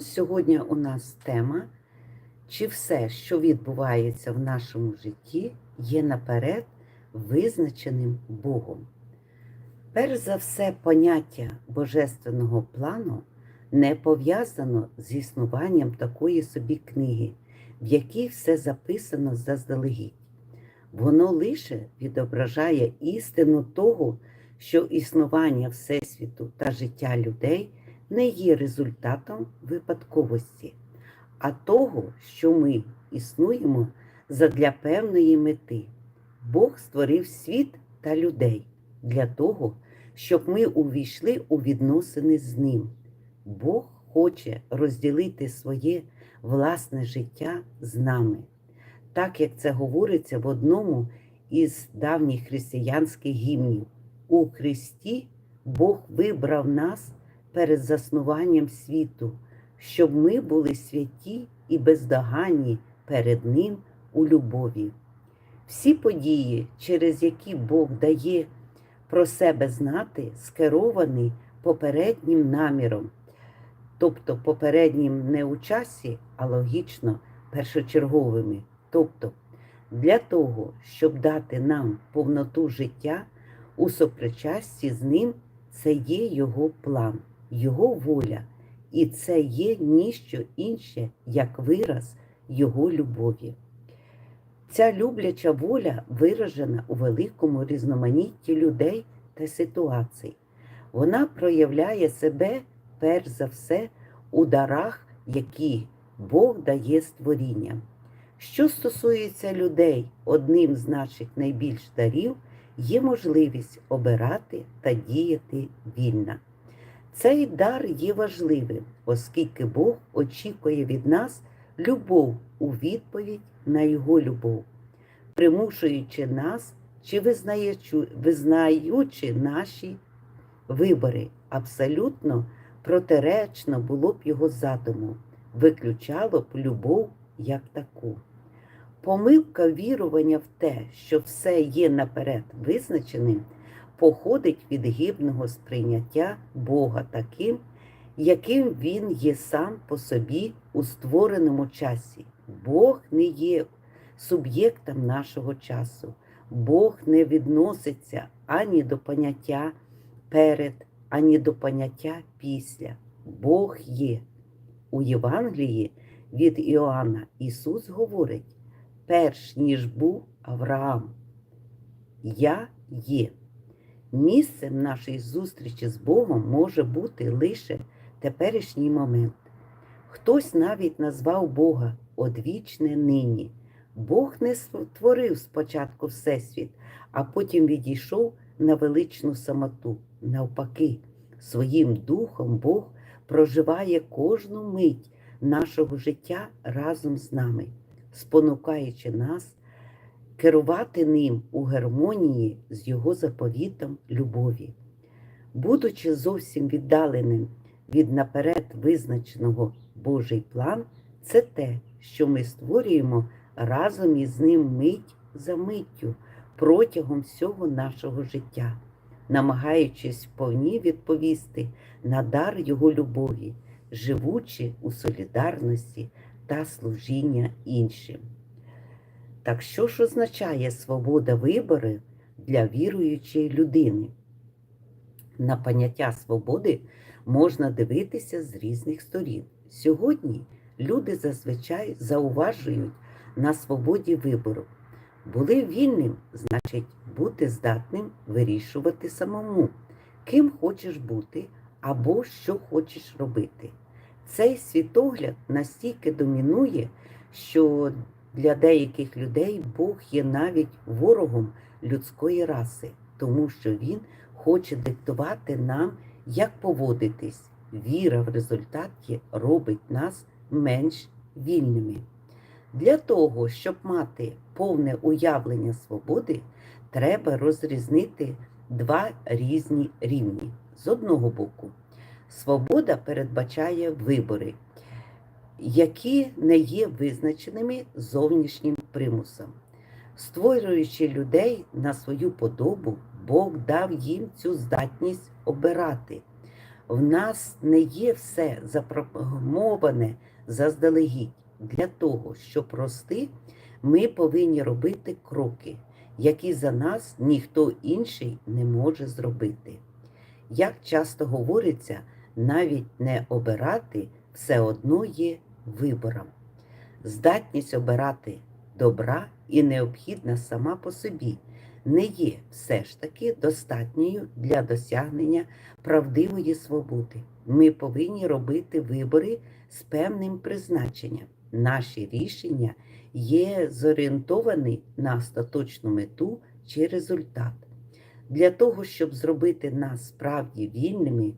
Сьогодні у нас тема, чи все, що відбувається в нашому житті, є наперед визначеним Богом. Перш за все, поняття божественного плану не пов'язано з існуванням такої собі книги, в якій все записано заздалегідь. Воно лише відображає істину того, що існування Всесвіту та життя людей не є результатом випадковості, а того, що ми існуємо задля певної мети. Бог створив світ та людей для того, щоб ми увійшли у відносини з ним. Бог хоче розділити своє власне життя з нами, так як це говориться в одному із давніх християнських гімнів. У Христі Бог вибрав нас перед заснуванням світу, щоб ми були святі і бездоганні перед Ним у любові. Всі події, через які Бог дає про себе знати, скеровані попереднім наміром, тобто попереднім не у часі, а логічно першочерговими. Тобто для того, щоб дати нам повноту життя у сопричасті з ним, це є Його план, Його воля, і це є ніщо інше, як вираз Його любові. Ця любляча воля виражена у великому різноманітті людей та ситуацій. Вона проявляє себе перш за все у дарах, які Бог дає створінням. Що стосується людей, одним з наших найбільш дарів є можливість обирати та діяти вільно. Цей дар є важливим, оскільки Бог очікує від нас любов у відповідь на Його любов, примушуючи нас чи визнаючи, наші вибори, абсолютно протиречно було б його задуму, виключало б любов як таку. Помилка вірування в те, що все є наперед визначеним, походить від гібного сприйняття Бога таким, яким Він є сам по собі у створеному часі. Бог не є суб'єктом нашого часу. Бог не відноситься ані до поняття перед, ані до поняття після. Бог є. У Євангелії від Іоанна Ісус говорить, перш ніж був Авраам. Я є. Місцем нашої зустрічі з Богом може бути лише теперішній момент. Хтось навіть назвав Бога одвічне нині. Бог не створив спочатку Всесвіт, а потім відійшов на величну самоту. Навпаки, своїм духом Бог проживає кожну мить нашого життя разом з нами, спонукаючи нас керувати ним у гармонії з його заповітом любові. Будучи зовсім віддаленим від наперед визначеного Божий план, це те, що ми створюємо разом із ним мить за миттю протягом всього нашого життя, намагаючись вповні відповісти на дар Його любові, живучи у солідарності та служіння іншим. Так що ж означає свобода вибору для віруючої людини? На поняття свободи можна дивитися з різних сторін. Сьогодні люди зазвичай зауважують на свободі вибору. Були вільним, значить, бути здатним вирішувати самому, ким хочеш бути або що хочеш робити. Цей світогляд настільки домінує, що для деяких людей Бог є навіть ворогом людської раси, тому що Він хоче диктувати нам, як поводитись. Віра в результаті робить нас менш вільними. Для того, щоб мати повне уявлення свободи, треба розрізнити два різні рівні. З одного боку, свобода передбачає вибори, які не є визначеними зовнішнім примусом. Створюючи людей на свою подобу, Бог дав їм цю здатність обирати. В нас не є все запрограмоване заздалегідь. Для того, щоб рости, ми повинні робити кроки, які за нас ніхто інший не може зробити. Як часто говориться, навіть не обирати все одно є вибором. Здатність обирати добра і необхідна сама по собі не є все ж таки достатньою для досягнення правдивої свободи. Ми повинні робити вибори з певним призначенням. Наші рішення є зорієнтовані на остаточну мету чи результат. Для того, щоб зробити нас справді вільними,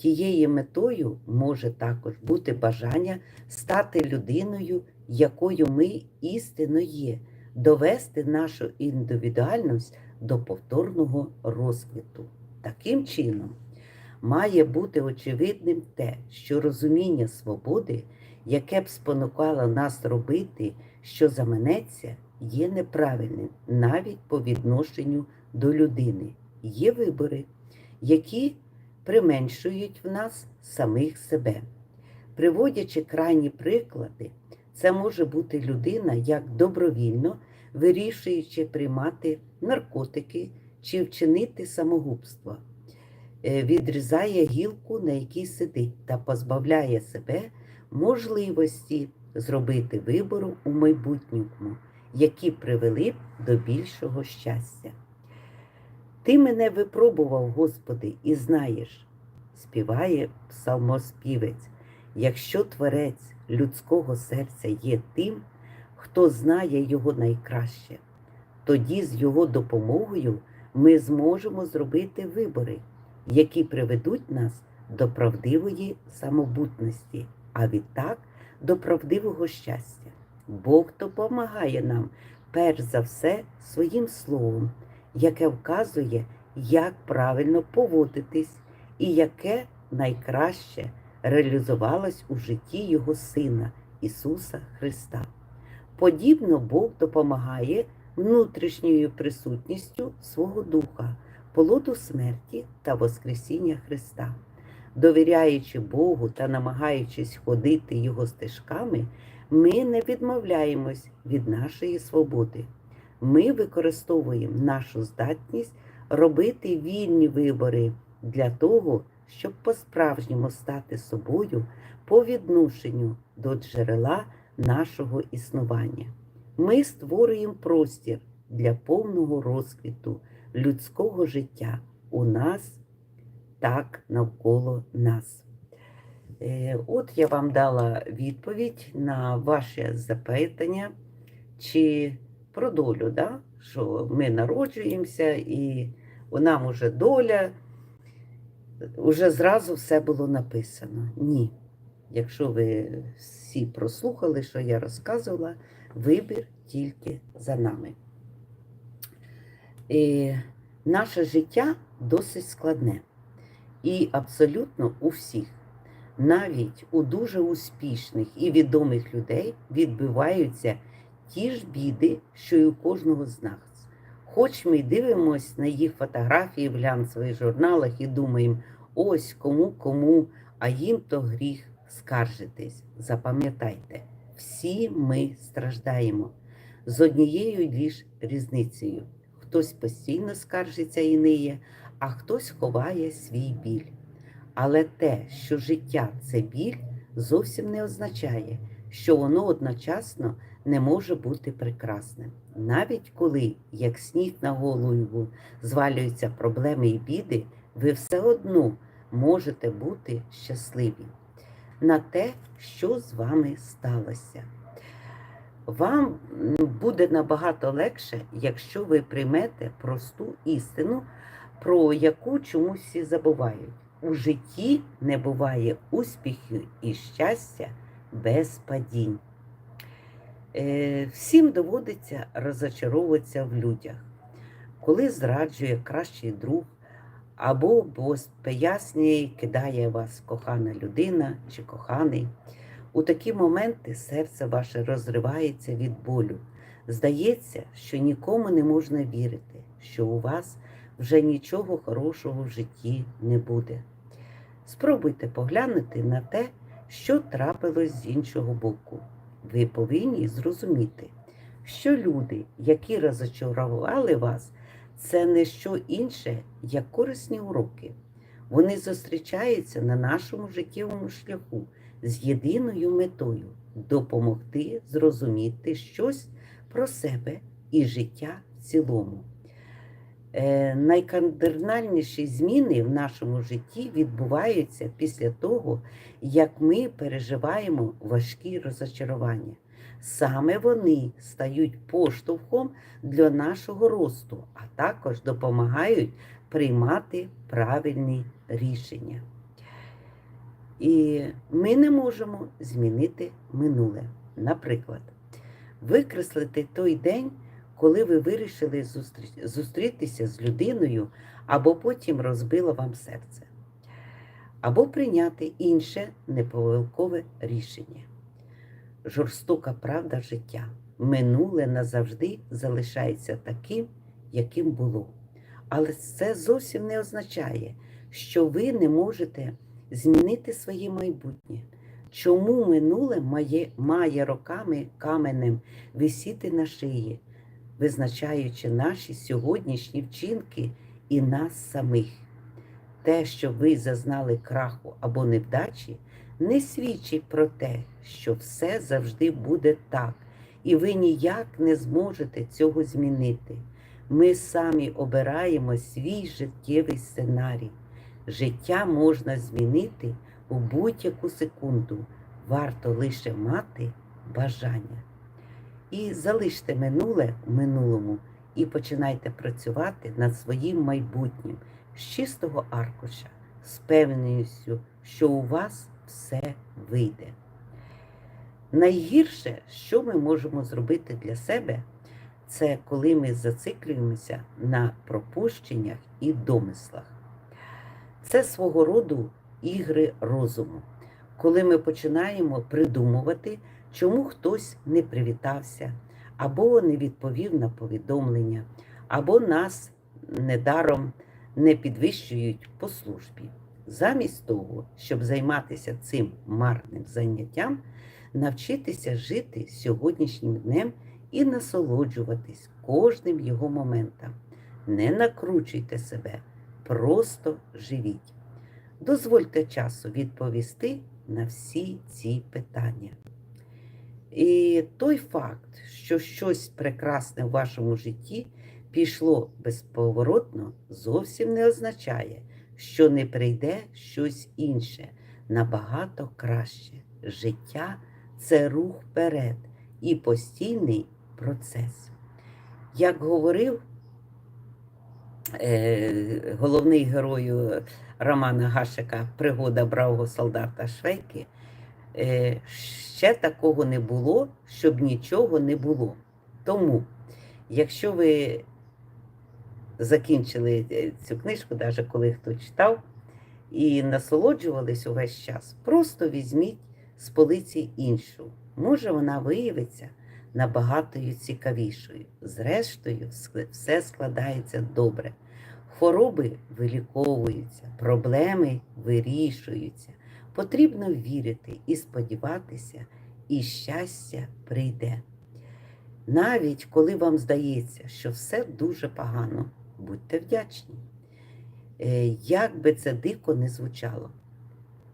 тією метою може також бути бажання стати людиною, якою ми істинно є, довести нашу індивідуальність до повторного розквіту. Таким чином, має бути очевидним те, що розуміння свободи, яке б спонукало нас робити, що заманеться, є неправильним навіть по відношенню до людини. Є вибори, які применшують в нас самих себе. Приводячи крайні приклади, це може бути людина, як добровільно вирішуючи приймати наркотики чи вчинити самогубство, Е, відрізає гілку, на якій сидить, та позбавляє себе можливості зробити вибору у майбутньому, які привели б до більшого щастя. Ти мене випробував, Господи, і знаєш, співає псалмоспівець, якщо творець людського серця є тим, хто знає його найкраще, тоді з його допомогою ми зможемо зробити вибори, які приведуть нас до правдивої самобутності, а відтак до правдивого щастя. Бог допомагає нам перш за все своїм словом, яке вказує, як правильно поводитись і яке найкраще реалізувалось у житті Його Сина Ісуса Христа. Подібно Бог допомагає внутрішньою присутністю свого Духа, полоду смерті та Воскресіння Христа. Довіряючи Богу та намагаючись ходити Його стежками, ми не відмовляємось від нашої свободи. Ми використовуємо нашу здатність робити вільні вибори для того, щоб по-справжньому стати собою по відношенню до джерела нашого існування. Ми створюємо простір для повного розквіту людського життя у нас, так навколо нас. Е, От я вам дала відповідь на ваше запитання, чи про долю, да? що ми народжуємося і у нам уже доля, уже зразу все було написано. Ні. Якщо ви всі прослухали, що я розказувала, вибір тільки за нами. І наше життя досить складне. І абсолютно у всіх, навіть у дуже успішних і відомих людей відбиваються ті ж біди, що й у кожного з нас. Хоч ми й дивимося на їх фотографії в глянцевих журналах і думаємо, ось кому кому, а їм то гріх скаржитись. Запам'ятайте, всі ми страждаємо з однією лише різницею. Хтось постійно скаржиться і ниє, а хтось ховає свій біль. Але те, що життя це біль, зовсім не означає, що воно одночасно не може бути прекрасним. Навіть коли, як сніг на голову, звалюються проблеми і біди, ви все одно можете бути щасливі на те, що з вами сталося. Вам буде набагато легше, якщо ви приймете просту істину, про яку чомусь всі забувають. У житті не буває успіхів і щастя без падінь. Е, Всім доводиться розочаровуватися в людях, коли зраджує кращий друг, або бос пояснює, кидає вас кохана людина чи коханий. У такі моменти серце ваше розривається від болю. Здається, що нікому не можна вірити, що у вас вже нічого хорошого в житті не буде. Спробуйте поглянути на те, що трапилось з іншого боку. Ви повинні зрозуміти, що люди, які розочарували вас, це не що інше, як корисні уроки. Вони зустрічаються на нашому життєвому шляху з єдиною метою допомогти зрозуміти щось про себе і життя в цілому. Е, найкардинальніші зміни в нашому житті відбуваються після того, як ми переживаємо важкі розочарування. Саме вони стають поштовхом для нашого росту, а також допомагають приймати правильні рішення. І ми не можемо змінити минуле. Наприклад, викреслити той день, коли ви вирішили зустрітися з людиною, або потім розбило вам серце, або прийняти інше неповилкове рішення. Жорстока правда життя. Минуле назавжди залишається таким, яким було. Але це зовсім не означає, що ви не можете змінити своє майбутнє. Чому минуле має, має роками каменем висіти на шиї, визначаючи наші сьогоднішні вчинки і нас самих? Те, що ви зазнали краху або невдачі, не свідчить про те, що все завжди буде так, і ви ніяк не зможете цього змінити. Ми самі обираємо свій життєвий сценарій. Життя можна змінити у будь-яку секунду. Варто лише мати бажання. І залиште минуле в минулому і починайте працювати над своїм майбутнім з чистого аркуша, з певністю, що у вас все вийде. Найгірше, що ми можемо зробити для себе, це коли ми зациклюємося на пропущеннях і домислах. Це свого роду ігри розуму, коли ми починаємо придумувати, чому хтось не привітався, або не відповів на повідомлення, або нас недаром не підвищують по службі. Замість того, щоб займатися цим марним заняттям, навчитися жити сьогоднішнім днем і насолоджуватись кожним його моментом. Не накручуйте себе, просто живіть. Дозвольте часу відповісти на всі ці питання. І той факт, що щось прекрасне в вашому житті пішло безповоротно, зовсім не означає, що не прийде щось інше, набагато краще. Життя це рух вперед і постійний процес. Як говорив е, головний герою Романа Гашика Пригода бравого солдата Швейки, е, ще такого не було, щоб нічого не було. Тому, якщо ви закінчили е, цю книжку, навіть коли хто читав, і насолоджувались увесь час, просто візьміть з полиці іншу. Може, вона виявиться набагато цікавішою. Зрештою, все складається добре. Хвороби виліковуються, проблеми вирішуються. Потрібно вірити і сподіватися, і щастя прийде. Навіть коли вам здається, що все дуже погано, будьте вдячні. Е, Як би це дико не звучало,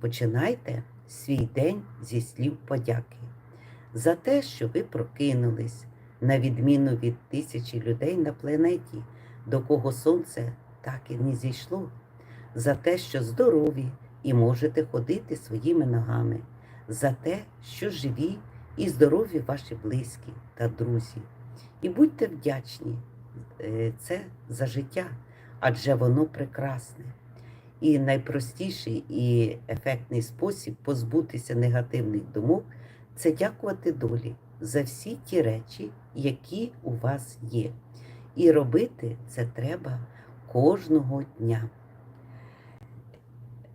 починайте свій день зі слів подяки за те, що ви прокинулись, на відміну від тисячі людей на планеті, до кого сонце так і не зійшло, за те, що здорові і можете ходити своїми ногами, за те, що живі і здорові ваші близькі та друзі. І будьте вдячні е, це за життя, адже воно прекрасне. І найпростіший і ефектний спосіб позбутися негативних думок це дякувати долі за всі ті речі, які у вас є. І робити це треба кожного дня.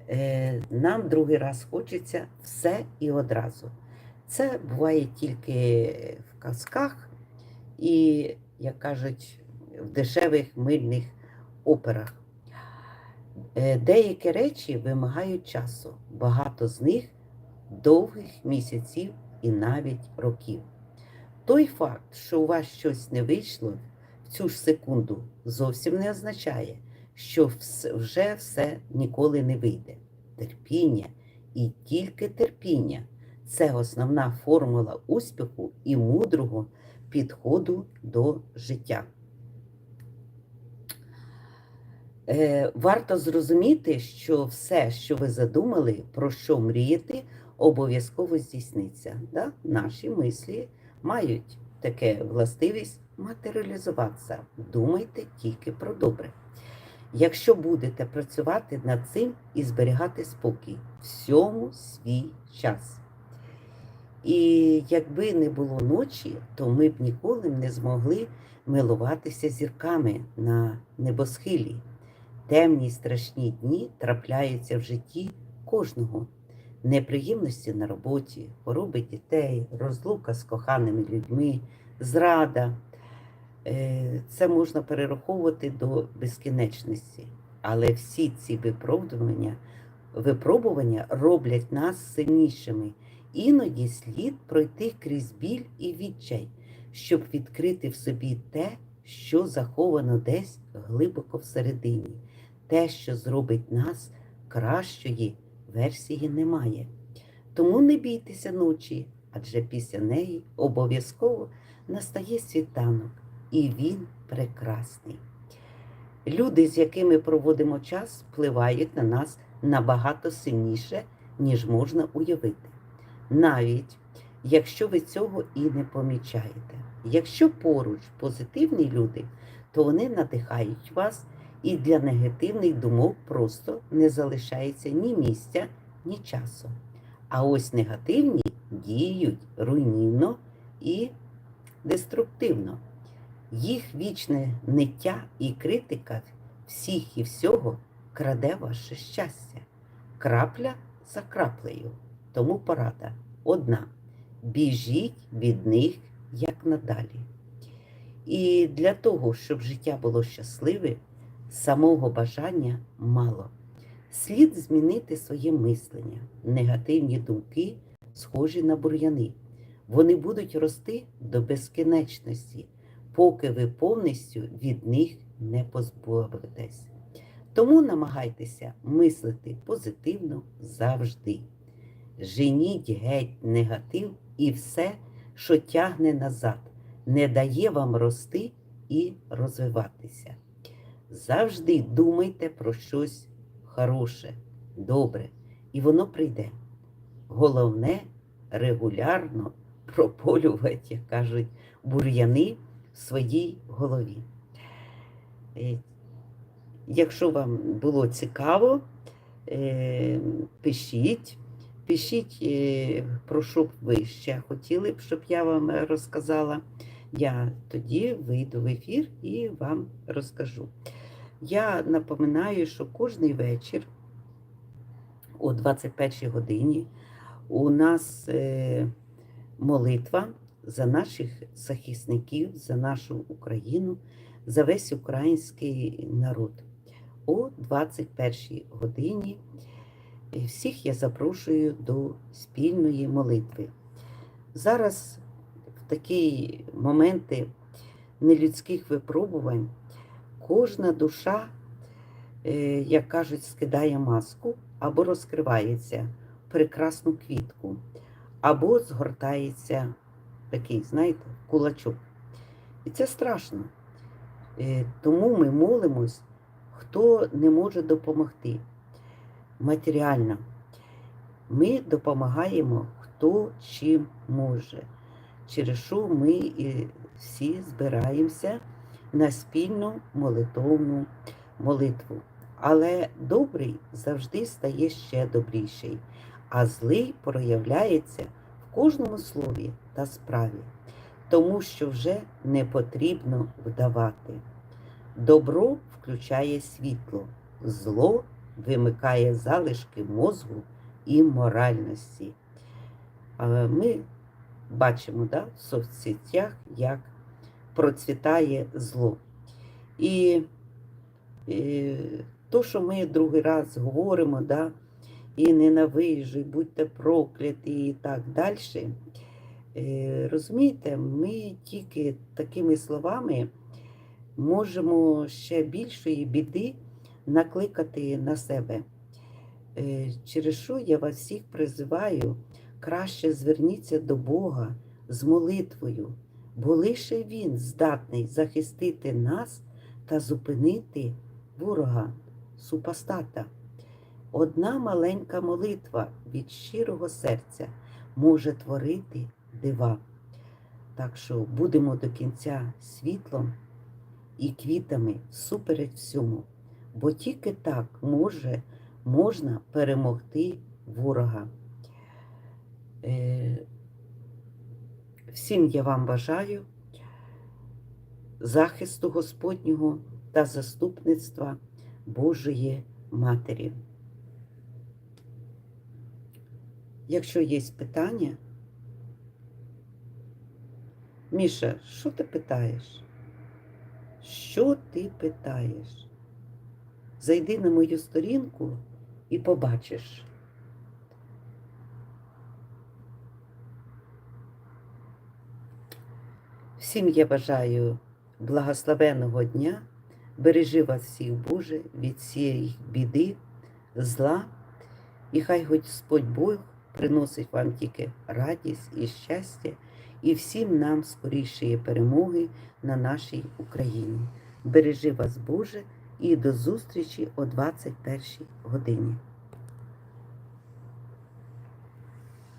Е, Нам другий раз хочеться все і одразу. Це буває тільки в казках і, як кажуть, в дешевих мильних операх. Е, Деякі речі вимагають часу, багато з них довгих місяців і навіть років. Той факт, що у вас щось не вийшло в цю ж секунду, зовсім не означає, що вже все ніколи не вийде. Терпіння і тільки терпіння це основна формула успіху і мудрого підходу до життя. Е, варто зрозуміти, що все, що ви задумали, про що мрієте, обов'язково здійсниться. Да? Наші мислі мають таке властивість матеріалізуватися. Думайте тільки про добре. Якщо будете працювати над цим і зберігати спокій, всьому свій час. І якби не було ночі, то ми б ніколи не змогли милуватися зірками на небосхилі. Темні страшні дні трапляються в житті кожного. Неприємності на роботі, хвороби дітей, розлука з коханими людьми, зрада. Е, Це можна перераховувати до безкінечності. Але всі ці випробування, випробування роблять нас сильнішими. Іноді слід пройти крізь біль і відчай, щоб відкрити в собі те, що заховано десь глибоко всередині. Те, що зробить нас кращої версії немає. Тому не бійтеся ночі, адже після неї обов'язково настає світанок, і він прекрасний. Люди, з якими проводимо час, впливають на нас набагато сильніше, ніж можна уявити. Навіть якщо ви цього і не помічаєте. Якщо поруч позитивні люди, то вони надихають вас, і для негативних думок просто не залишається ні місця, ні часу. А ось негативні діють руйнівно і деструктивно. Їх вічне ниття і критика всіх і всього краде ваше щастя. Крапля за краплею. Тому порада одна. Біжіть від них як надалі. І для того, щоб життя було щасливе, самого бажання мало. Слід змінити своє мислення. Негативні думки схожі на бур'яни. Вони будуть рости до безкінечності, поки ви повністю від них не позбавитесь. Тому намагайтеся мислити позитивно завжди. Женіть геть негатив і все, що тягне назад, не дає вам рости і розвиватися. Завжди думайте про щось хороше, добре, і воно прийде. Головне регулярно прополювати, як кажуть, бур'яни своїй голові. Е, Якщо вам було цікаво, е, пишіть. Пишіть, е, про що б ви ще хотіли б, щоб я вам розказала. Я тоді вийду в ефір і вам розкажу. Я напоминаю, що кожний вечір о 21 годині у нас молитва за наших захисників, за нашу Україну, за весь український народ. О 21 годині всіх я запрошую до спільної молитви. Зараз в такі моменти нелюдських випробувань кожна душа, е, як кажуть, скидає маску або розкривається прекрасну квітку, або згортається такий, знаєте, кулачок. І це страшно. Е, Тому ми молимось, хто не може допомогти матеріально. Ми допомагаємо хто чим може, через що ми всі збираємося на спільну молитовну молитву. Але добрий завжди стає ще добріший, а злий проявляється кожному слові та справі, тому що вже не потрібно вдавати. Добро включає світло, зло вимикає залишки мозгу і моральності. Ми бачимо да, в соцсетях, як процвітає зло. І, і то, що ми другий раз говоримо, да, і ненавижу, будьте прокляті, і так далі. Е, Розумієте, ми тільки такими словами можемо ще більшої біди накликати на себе. Е, Через що я вас всіх призиваю, краще зверніться до Бога з молитвою, бо лише Він здатний захистити нас та зупинити ворога, супостата. Одна маленька молитва від щирого серця може творити дива. Так що будемо до кінця світлом і квітами супереч всьому, бо тільки так може, можна перемогти ворога. Е, Всім я вам бажаю захисту Господнього та заступництва Божої Матері. Якщо є питання, Міша, що ти питаєш? Що ти питаєш? Зайди на мою сторінку і побачиш. Всім я бажаю благословенного дня. Бережи вас всіх, Боже, від цієї біди, зла. І хай Господь Бог приносить вам тільки радість і щастя, і всім нам скорішої перемоги на нашій Україні. Бережи вас, Боже, і до зустрічі о 21 годині.